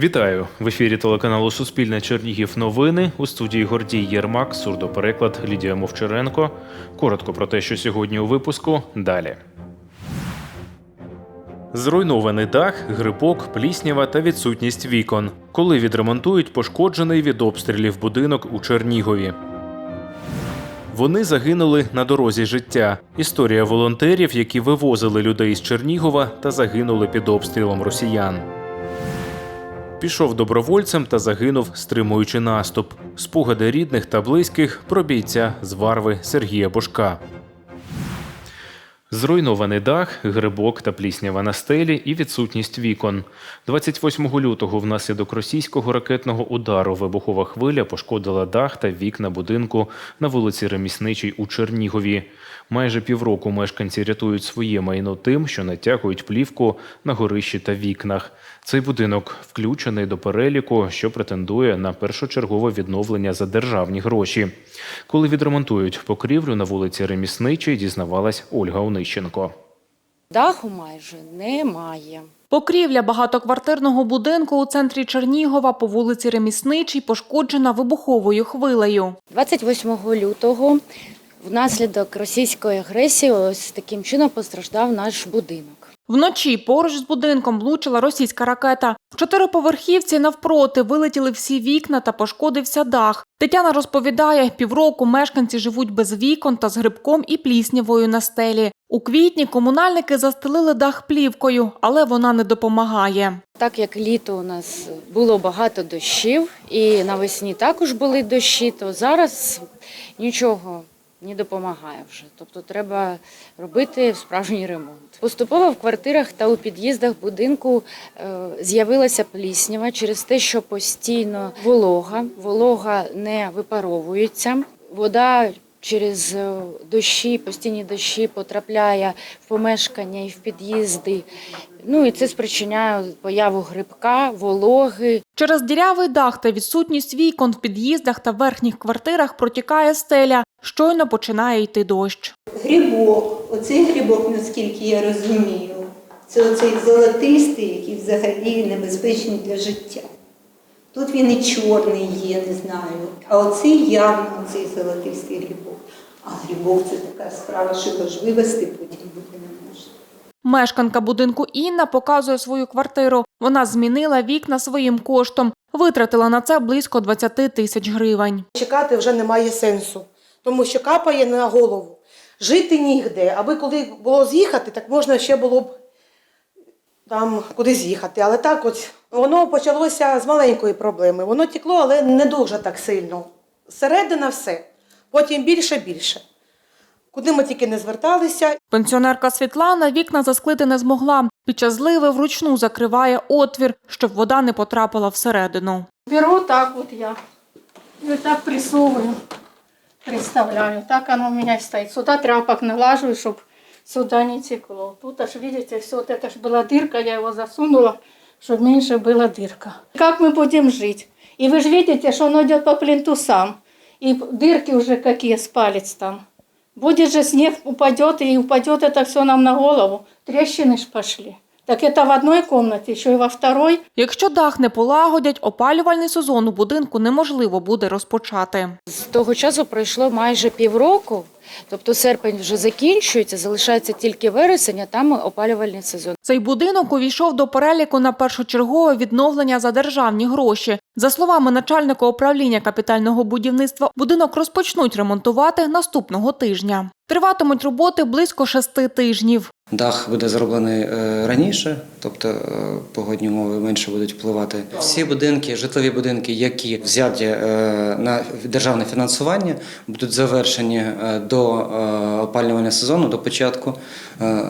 Вітаю в ефірі телеканалу Суспільне Чернігів. Новини у студії Гордій Єрмак, сурдопереклад Лідія Мовчаренко. Коротко про те, що сьогодні у випуску. Далі. Зруйнований дах, грибок, пліснява та відсутність вікон. Коли відремонтують пошкоджений від обстрілів будинок у Чернігові. Вони загинули на дорозі життя. Історія волонтерів, які вивозили людей з Чернігова та загинули під обстрілом росіян. Пішов добровольцем та загинув, стримуючи наступ. Спогади рідних та близьких про бійця з Варви Сергія Бошка. Зруйнований дах, грибок та пліснява на стелі і відсутність вікон. 28 лютого внаслідок російського ракетного удару вибухова хвиля пошкодила дах та вікна будинку на вулиці Ремісничій у Чернігові. Майже півроку мешканці рятують своє майно тим, що натягують плівку на горищі та вікнах. Цей будинок включений до переліку, що претендує на першочергове відновлення за державні гроші. Коли відремонтують покрівлю на вулиці Ремісничій, дізнавалась Ольга Онищенко. Даху майже немає. Покрівля багатоквартирного будинку у центрі Чернігова по вулиці Ремісничій пошкоджена вибуховою хвилею. 28 лютого внаслідок російської агресії ось таким чином постраждав наш будинок. Вночі поруч з будинком влучила російська ракета. В чотириповерхівці навпроти вилетіли всі вікна та пошкодився дах. Тетяна розповідає, півроку мешканці живуть без вікон та з грибком і пліснявою на стелі. У квітні комунальники застелили дах плівкою, але вона не допомагає. Так як літо у нас було багато дощів, і навесні також були дощі, то зараз нічого не допомагає вже. Тобто треба робити справжній ремонт. Поступово в квартирах та у під'їздах будинку е, з'явилася пліснява через те, що постійно волога, волога не випаровується. Вода через е, дощі, постійні дощі потрапляє в помешкання і в під'їзди. Ну і це спричиняє появу грибка, вологи, Через дірявий дах та відсутність вікон в під'їздах та верхніх квартирах протікає стеля. Щойно починає йти дощ. Грибок, оцей грибок, наскільки я розумію, це оцей золотистий, який взагалі небезпечний для життя. Тут він і чорний є, не знаю. А оцей явно цей золотистий грибок. А грибок це така справа, що його ж вивезти потім буде. Мешканка будинку Інна показує свою квартиру. Вона змінила вікна своїм коштом, витратила на це близько 20 тисяч гривень. Чекати вже немає сенсу, тому що капає на голову. Жити нігде, аби коли було з'їхати, так можна ще було б там кудись їхати. Але так от воно почалося з маленької проблеми. Воно тікло, але не дуже так сильно. Середина все, потім більше більше. Куди ми тільки не зверталися, Пенсіонерка Світлана вікна засклити не змогла. Під час зливи вручну закриває отвір, щоб вода не потрапила всередину. Беру так вот я. И вот так прессовываю. Представляю. Так оно у меня и стоит. Сюда тряпок налаживаю, чтобы сюда не текло. Тут аж, видите, все вот это ж была дырка, я его засунула, чтобы меньше была дырка. Как мы будем жить? И вы же видите, что оно идет по плинтусам. И дырки уже какие с палец там. Будет же снег упадет, и упадет это все нам на голову. Трещины ж пошли. Так это в одной комнате, еще и во второй. Якщо дах не полагодять, опалювальний сезон у будинку неможливо буде розпочати. З того часу пройшло майже півроку, тобто серпень вже закінчується, залишається тільки вересень, а там опалювальний сезон. Цей будинок увійшов до переліку на першочергове відновлення за державні гроші. За словами начальника управління капітального будівництва, будинок розпочнуть ремонтувати наступного тижня. Триватимуть роботи близько шести тижнів. Дах буде зроблений е, раніше, тобто е, погодні умови менше будуть впливати. Всі будинки, житлові будинки, які взяті е, на державне фінансування, будуть завершені е, е, опалювального сезону, до початку. Е,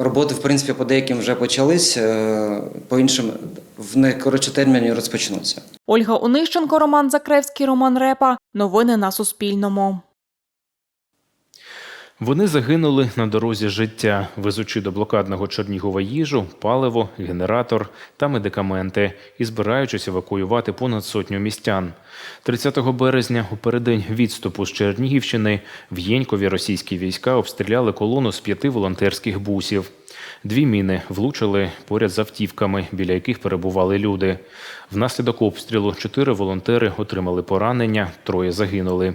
Роботи, в принципі, по деяким вже почались, е, по іншим в найкоротше терміні розпочнуться. Ольга Онищенко, Роман Закревський, Роман Репа. Новини на Суспільному. Вони загинули на дорозі життя, везучи до блокадного Чернігова їжу, паливо, генератор та медикаменти і збираючись евакуювати понад сотню містян. 30 березня, у переддень відступу з Чернігівщини, в Єнькові російські війська обстріляли колону з п'яти волонтерських бусів. Дві міни влучили поряд з автівками, біля яких перебували люди. Внаслідок обстрілу чотири волонтери отримали поранення, троє загинули.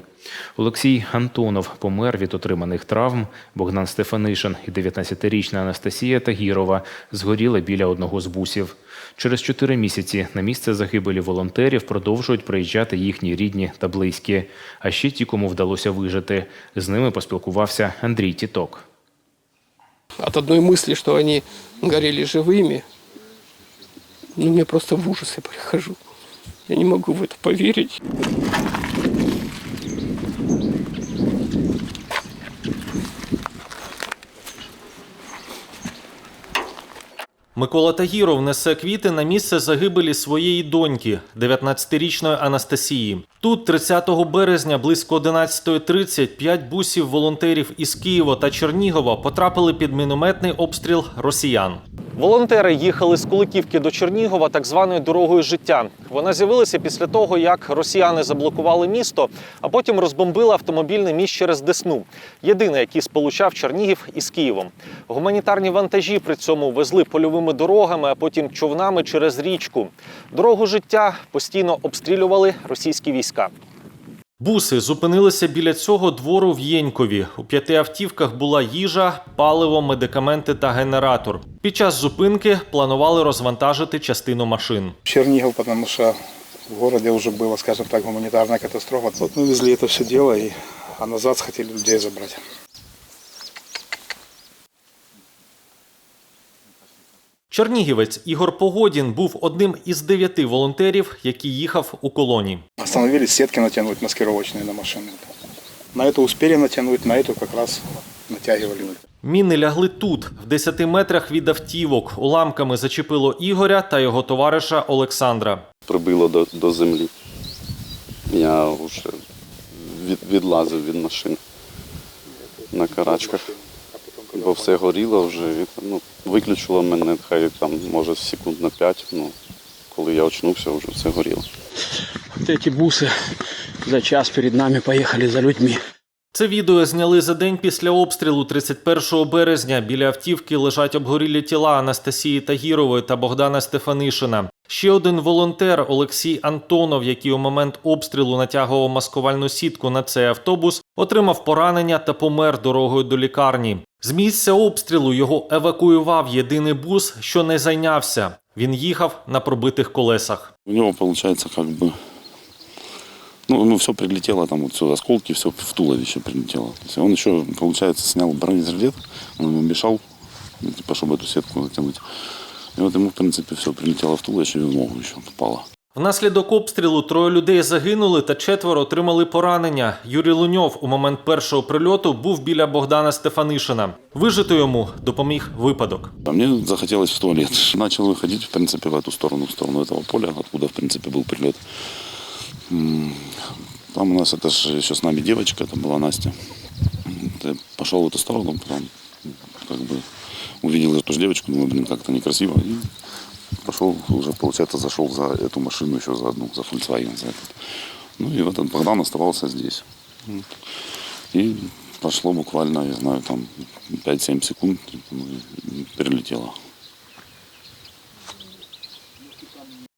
Олексій Антонов помер від отриманих травм. Богдан Стефанишин і 19-річна Анастасія Тагірова згоріли біля одного з бусів. Через чотири місяці на місце загибелі волонтерів продовжують приїжджати їхні рідні та близькі. А ще ті, кому вдалося вижити. З ними поспілкувався Андрій Тіток. От одной мысли, что они горели живыми, ну, я просто в ужасы прихожу. Я не могу в это поверить. Микола Тагіров несе квіти на місце загибелі своєї доньки, 19-річної Анастасії. Тут, 30 березня, близько 11.30, п'ять бусів волонтерів із Києва та Чернігова потрапили під мінометний обстріл росіян. Волонтери їхали з Куликівки до Чернігова так званою дорогою життя. Вона з'явилася після того, як росіяни заблокували місто, а потім розбомбили автомобільний міст через Десну. Єдиний, який сполучав Чернігів із Києвом. Гуманітарні вантажі при цьому везли польовими дорогами, а потім човнами через річку. Дорогу життя постійно обстрілювали російські війська. Буси зупинилися біля цього двору в Єнькові. У п'яти автівках була їжа, паливо, медикаменти та генератор. Під час зупинки планували розвантажити частину машин. Чернигов, потому что в городе уже была, скажем так, гуманитарная катастрофа. Вот мы везли это все дело, и, а назад хотели людей забрать. Чернігівець Ігор Погодін був одним із дев'яти волонтерів, який їхав у колоні. Остановились сетки натянуть маскировочные на машины. На эту успели натянуть, на эту как раз натягивали. Міни лягли тут, в 10 метрах від автівок. Уламками зачепило Ігоря та його товариша Олександра. прибило до, до землі. Я вже від, відлазив від машин на карачках, бо все горіло вже. Ну, виключило мене, хай там, може, секунд на п'ять. Ну, коли я очнувся, вже все горіло. Вот эти бусы за час перед нами поехали за людьми. Це відео зняли за день після обстрілу 31 березня. Біля автівки лежать обгорілі тіла Анастасії Тагірової та Богдана Стефанишина. Ще один волонтер Олексій Антонов, який у момент обстрілу натягував маскувальну сітку на цей автобус, отримав поранення та помер дорогою до лікарні. З місця обстрілу його евакуював єдиний бус, що не зайнявся. Він їхав на пробитих колесах. У него получается как бы, ну, ну все прилетело, там вот все, осколки, все в туловище прилетело. То есть он еще, получается, снял бронежилет, он ему мешал, ну, типа, чтобы эту сетку затянуть. И вот ему, в принципе, все прилетело в туловище и в ногу еще попало. Внаслідок обстрілу троє людей загинули та четверо отримали поранення. Юрій Луньов у момент першого прильоту був біля Богдана Стефанишина. Вижити йому допоміг випадок. А мне захотелось в туалет. Начал выходить, в принципе, в эту сторону, в сторону этого поля, откуда, в принципе, был прилет. М, Там у нас, это же еще с нами девочка, это была Настя. Я пошел в эту сторону, потом как бы увидел эту же девочку, думаю, блин, как-то некрасиво. И пошел, уже, получается, зашел за эту машину еще за одну, за Volkswagen, за этот. Ну и этот Богдан оставался здесь. М. И прошло буквально, я знаю, там 5-7 секунд, ну, и перелетело.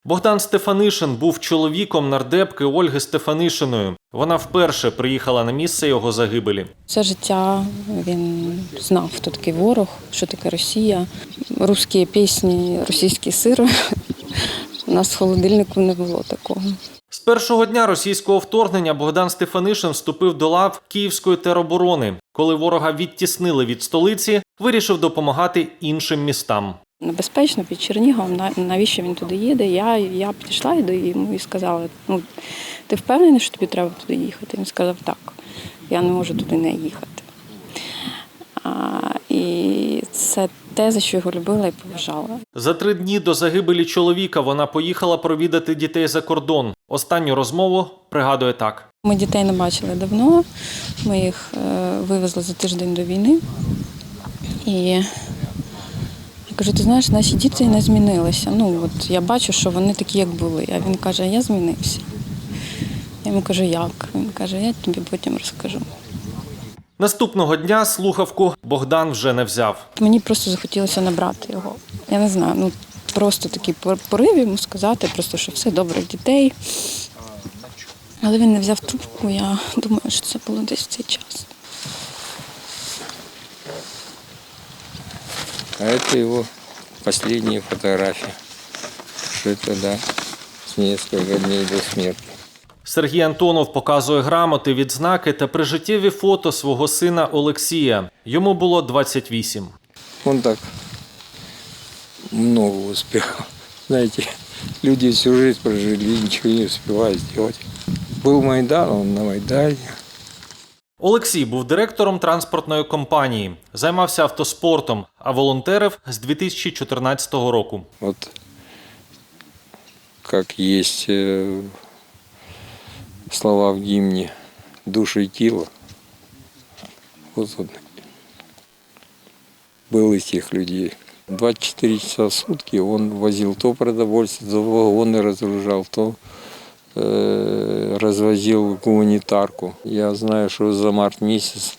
Богдан Стефанишин був чоловіком нардепки Ольги Стефанишиної. Вона вперше приїхала на місце його загибелі. Все життя він знав, хто такий ворог, що таке Росія. Русські пісні, російський сир. У нас в холодильнику не було такого. З першого дня російського вторгнення Богдан Стефанишин вступив до лав Київської тероборони. Коли ворога відтіснили від столиці, вирішив допомагати іншим містам. Небезпечно під Черніговом, навіщо він туди їде? Я, я підійшла до йому і сказала: ну, ти впевнений, що тобі треба туди їхати? Він сказав, так, я не можу туди не їхати. А, і це те, за що його любила і поважала. За три дні до загибелі чоловіка вона поїхала провідати дітей за кордон. Останню розмову пригадує так. Ми дітей не бачили давно. Ми їх е, вивезли за тиждень до війни. І кажу, ти знаєш, наші діти не змінилися. Ну, от я бачу, що вони такі, як були. А він каже, я змінився. Я йому кажу, як? Він каже, я тобі потім розкажу. Наступного дня слухавку Богдан вже не взяв. Мені просто захотілося набрати його. Я не знаю, ну просто такий порив йому сказати, просто що все добре дітей. Але він не взяв трубку, я думаю, що це було десь в цей час. А это его последние фотографии. Что это, да, с несколько дней до смерти. Сергій Антонов показує грамоти, відзнаки та прижиттєві фото свого сина Олексія. Йому було 28. Он так много успел. Знаете, люди всю жизнь прожили, ничего не успевают сделать. Был Майдан, он на Майдане. Олексій був директором транспортної компанії, займався автоспортом, а волонтерив з 2014 року. Вот как есть э, слова в гимне «Душу и тело». Вот он был из тех людей. 24 часа в сутки он возил то продовольствие, то вагоны разгружал, то э, развозил гуманитарку. Я знаю, что за март месяц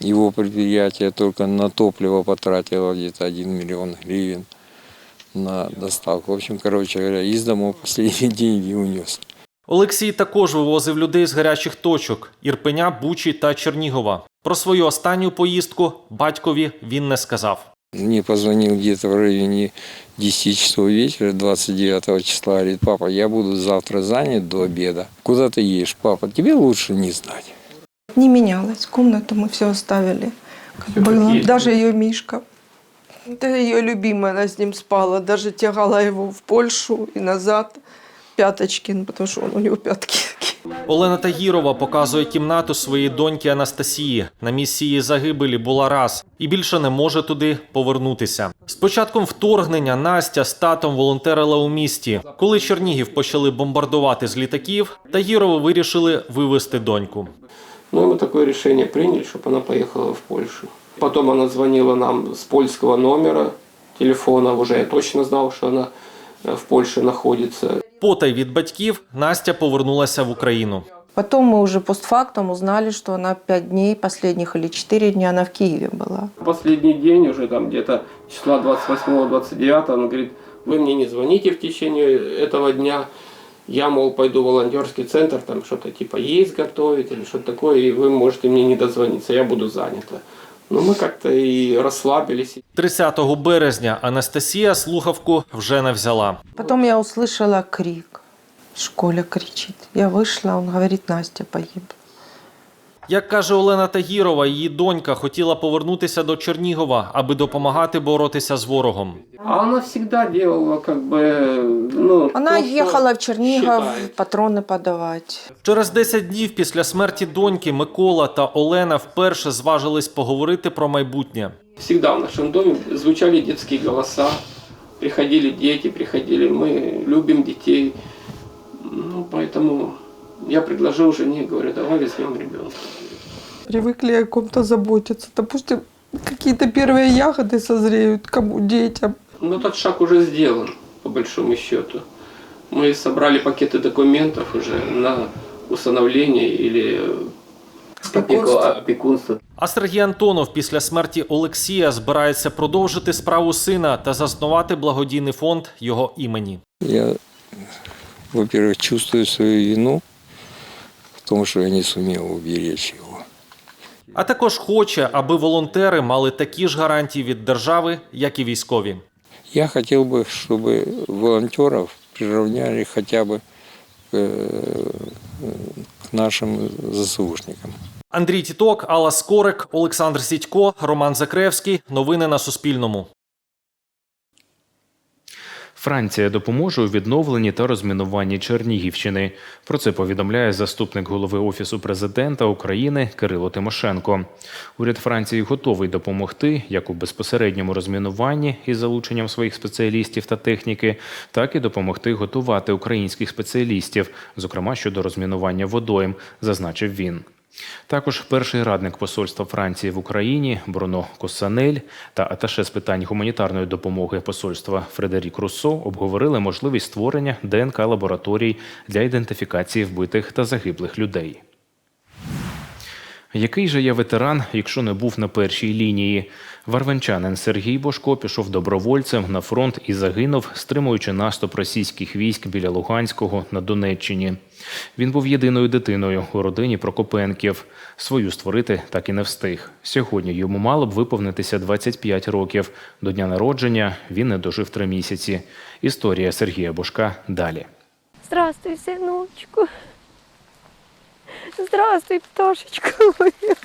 его предприятие только на топливо потратило где-то 1 миллион гривен на доставку. В общем, короче говоря, из дома последние деньги унес. Олексій також вивозив людей з гарячих точок Ірпеня, Бучі та Чернігова. Про свою останню поїздку батькові він не сказав. Мне позвонил где-то в районе 10 часов вечера, 29 числа, говорит, папа, я буду завтра занят до обеда. Куда ты едешь, папа? Тебе лучше не знать. Не менялась. Комнату мы все оставили. Как было. Даже ее Мишка. Это ее любимая, она с ним спала. Даже тягала его в Польшу и назад. Пяточки, ну, потому что он, у него пятки. Олена Тагірова показує кімнату своєї доньки Анастасії. На місці її загибелі була раз і більше не може туди повернутися. З початком вторгнення Настя з татом волонтерила у місті. Коли Чернігів почали бомбардувати з літаків, Тагірови вирішили вивезти доньку. Ну, и мы такое решение приняли, чтобы она поехала в Польшу. Потом она звонила нам с польского номера телефона, уже я точно знал, что она э, в Польше находится. Потай від батьків Настя повернулася в Україну. Потом мы уже постфактум узнали, что она пять дней последних или четыре дня она в Киеве была. Последний день, уже там где-то числа 28-29, она говорит, вы мне не звоните в течение этого дня, я, мол, пойду в волонтерский центр, там что-то типа есть готовить или что-то такое, и вы можете мне не дозвониться, я буду занята. Ну, мы как-то и расслабились. 30 березня Анастасія слухавку вже не взяла. Потом я услышала крик. В школе кричит. Я вышла, он говорит, Настя погибла. Як каже Олена Тагірова, її донька хотіла повернутися до Чернігова, аби допомагати боротися з ворогом. А она всегда делала как бы, ну... Она то, что ехала в Чернигов считает. патроны подавать. Через 10 днів після смерті доньки Микола та Олена вперше зважились поговорити про майбутнє. Всегда в нашем доме звучали детские голоса, приходили дети, приходили, мы любим детей. Ну, поэтому я предложил жене, говорю, давай возьмем ребенка. Привыкли о ком-то заботиться. Допустим, какие-то первые ягоды созреют, кому детям. Но тот шаг уже сделан, по большому счету. Мы собрали пакеты документов уже на усыновление или опеку- опекунство. А Сергій Антонов після смерті Олексія збирається продовжити справу сина та заснувати благодійний фонд його імені. Я, во-первых, чувствую свою вину в том, что я не сумел уберечь его. А також хоче, аби волонтери мали такі ж гарантії від держави, як і військові. Я хотел бы, чтобы волонтеров приравняли хотя бы э, к нашим заслужникам. Андрій Тіток, Алла Скорик, Олександр Сідько, Роман Закревський. Новини на Суспільному. Франція допоможе у відновленні та розмінуванні Чернігівщини. Про це повідомляє заступник голови офісу президента України Кирило Тимошенко. Уряд Франції готовий допомогти як у безпосередньому розмінуванні із залученням своїх спеціалістів та техніки, так і допомогти готувати українських спеціалістів, зокрема щодо розмінування водойм, зазначив він. Також перший радник посольства Франції в Україні Бруно Косанель та аташе з питань гуманітарної допомоги посольства Фредерік Руссо обговорили можливість створення ДНК лабораторій для ідентифікації вбитих та загиблих людей. Який же я ветеран, якщо не був на першій лінії? Варвенчанин Сергій Бошко пішов добровольцем на фронт і загинув, стримуючи наступ російських військ біля Луганського на Донеччині. Він був єдиною дитиною у родині Прокопенків. Свою створити так і не встиг. Сьогодні йому мало б виповнитися 25 років. До дня народження він не дожив три місяці. Історія Сергія Бошка далі. Здравствуй, синочку. Здравствуй, пташечка моя.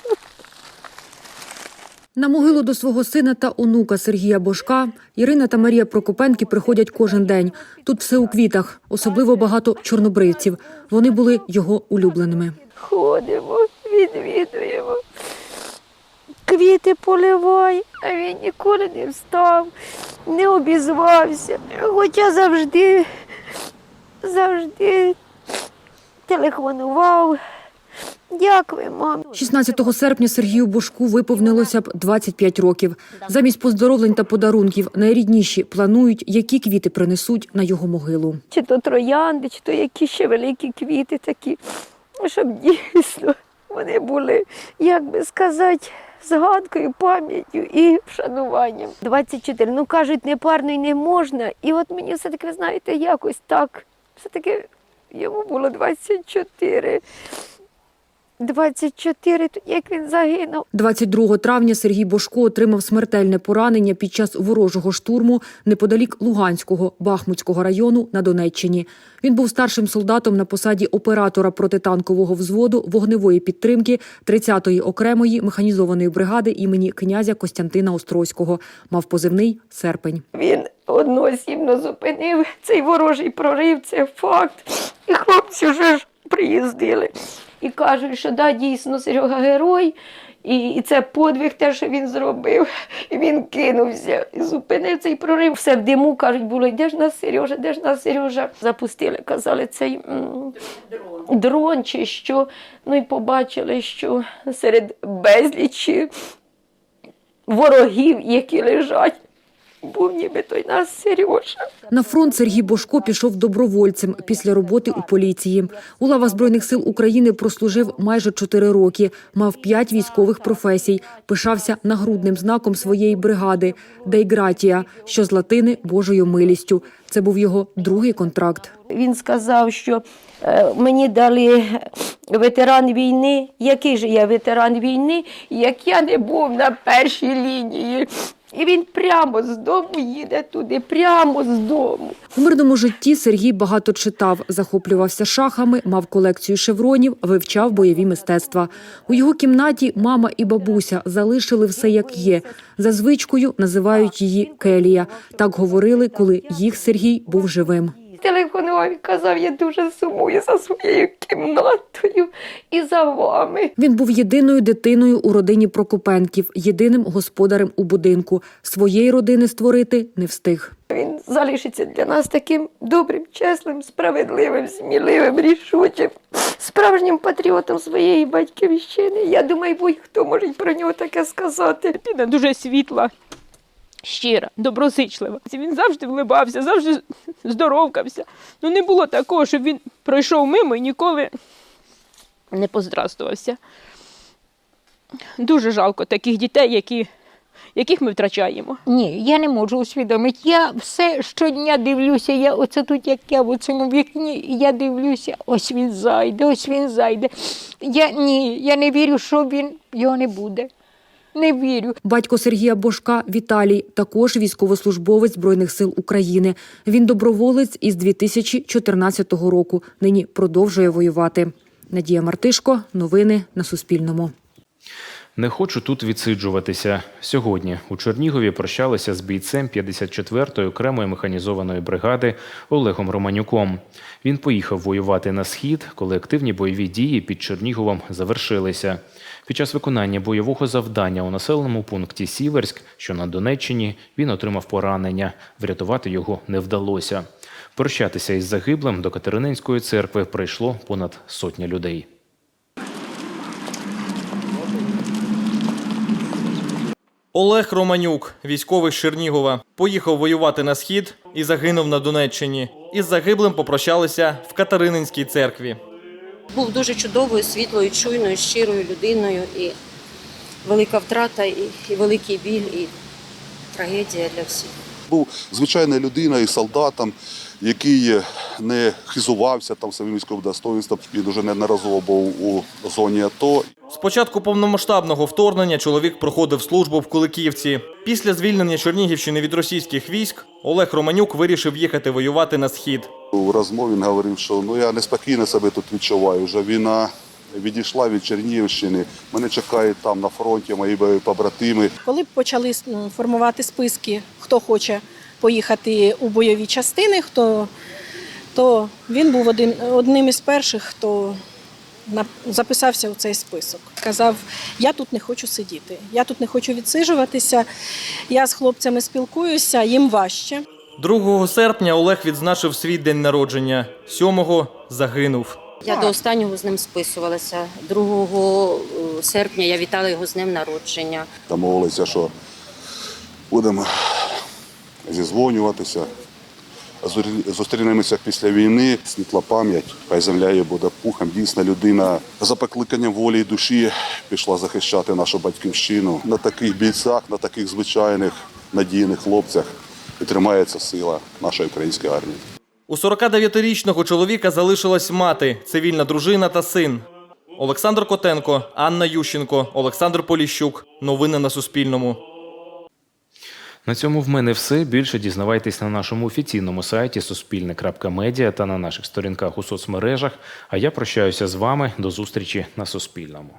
На могилу до свого сина та онука Сергія Бошка Ірина та Марія Прокопенки приходять кожен день. Тут все у квітах, особливо багато чорнобривців. Вони були його улюбленими. Ходимо, відвідуємо. Квіти поливай, а він ніколи не встав, не обізвався. Хоча завжди, завжди телефонував. Дякую, мам. 16 серпня Сергію Бошку виповнилося б 25 років. Замість поздоровлень та подарунків найрідніші планують, які квіти принесуть на його могилу. Чи то троянди, чи то якісь ще великі квіти такі, щоб дійсно вони були, як би сказати, згадкою, пам'яттю і вшануванням. 24, ну кажуть, непарно й не можна. І от мені все-таки, знаєте, якось так, все-таки йому було 24. 24, тоді як він загинув. 22 травня Сергій Бошко отримав смертельне поранення під час ворожого штурму неподалік Луганського Бахмутського району на Донеччині. Він був старшим солдатом на посаді оператора протитанкового взводу вогневої підтримки 30-ї окремої механізованої бригади імені князя Костянтина Острозького. Мав позивний серпень. Він одноосібно зупинив цей ворожий прорив, це факт. І хлопці вже ж приїздили. І кажуть, що да, дійсно Серега герой, і, і це подвиг, те, що він зробив. І він кинувся і зупинив цей прорив. Все в диму кажуть, було, де ж нас Сережа, де ж нас Сережа. Запустили, казали, цей м, дрон чи що. Ну і побачили, що серед безлічі ворогів, які лежать, був ніби той нас Сережа. На фронт Сергій Бошко пішов добровольцем після роботи у поліції. У лавах збройних сил України прослужив майже чотири роки. Мав п'ять військових професій. Пишався нагрудним знаком своєї бригади Дейгратія, що з латини Божою милістю. Це був його другий контракт. Він сказав, що е, мені дали ветеран війни. Який же я ветеран війни, як я не був на першій лінії. І він прямо з дому їде туди, прямо з дому. У мирному житті Сергій багато читав, захоплювався шахами, мав колекцію шевронів, вивчав бойові мистецтва. У його кімнаті мама і бабуся залишили все як є. За звичкою називають її Келія. Так говорили, коли їх Сергій був живим. Телефонував і казав, я дуже сумую за своєю кімнатою і за вами. Він був єдиною дитиною у родині Прокопенків, єдиним господарем у будинку. Своєї родини створити не встиг. Він залишиться для нас таким добрим, чесним, справедливим, сміливим, рішучим, справжнім патріотом своєї батьківщини. Я думаю, будь-хто може про нього таке сказати. Дитина дуже світла, щира, доброзичлива. Він завжди вливався, завжди здоровкався. Ну не було такого, щоб він пройшов мимо і ніколи не поздрастувався. Дуже жалко таких дітей, які, яких ми втрачаємо. Ні, я не можу усвідомити. Я все щодня дивлюся. Я оце тут, як я в цьому вікні, я дивлюся, ось він зайде, ось він зайде. Я ні, я не вірю, що він його не буде. Не вірю. Батько Сергія Бошка Віталій також військовослужбовець збройних сил України. Він доброволець із 2014 року. Нині продовжує воювати. Надія Мартишко. Новини на Суспільному. Не хочу тут відсиджуватися. Сьогодні у Чернігові прощалися з бійцем 54-ї окремої механізованої бригади Олегом Романюком. Він поїхав воювати на схід, коли активні бойові дії під Черніговом завершилися. Під час виконання бойового завдання у населеному пункті Сіверськ, що на Донеччині, він отримав поранення. Врятувати його не вдалося. Прощатися із загиблим до Катерининської церкви прийшло понад сотня людей. Олег Романюк, військовий з Чернігова, поїхав воювати на схід і загинув на Донеччині. Із загиблим попрощалися в Катерининській церкві. Був дуже чудовою, світлою, чуйною, щирою людиною і велика втрата, і, і великий біль, і трагедія для всіх. Був звичайна людина і солдатом, який не хизувався там своїм військовим достоинством. Він уже неодноразово був у зоні АТО. З початку повномасштабного вторгнення чоловік проходив службу в Куликівці. Після звільнення Чернігівщини від російських військ Олег Романюк вирішив їхати воювати на схід. У розмові він говорив, що ну я неспокійно себе тут відчуваю. Вже війна відійшла від Чернігівщини. Мене чекають там на фронті мої побратими. Коли почали ну, формувати списки, хто хоче поїхати у бойові частини, хто, то він був один, одним із перших, хто записався у цей список. Казав, я тут не хочу сидіти, я тут не хочу відсиджуватися, я з хлопцями спілкуюся, їм важче. 2 серпня Олег відзначив свій день народження. 7-го загинув. Я до останнього з ним списувалася. 2 серпня я вітала його з днем народження. Домовилися, що будемо зізвонюватися. Зустрінемося після війни, світла пам'ять, хай земля її буде пухом. Дійсно, людина за покликанням волі і душі пішла захищати нашу батьківщину. На таких бійцях, на таких звичайних надійних хлопцях і тримається сила нашої української армії. У 49-річного чоловіка залишилась мати, цивільна дружина та син. Олександр Котенко, Анна Ющенко, Олександр Поліщук. Новини на Суспільному. На цьому в мене все. Більше дізнавайтесь на нашому офіційному сайті суспільне.медіа та на наших сторінках у соцмережах. А я прощаюся з вами. До зустрічі на Суспільному.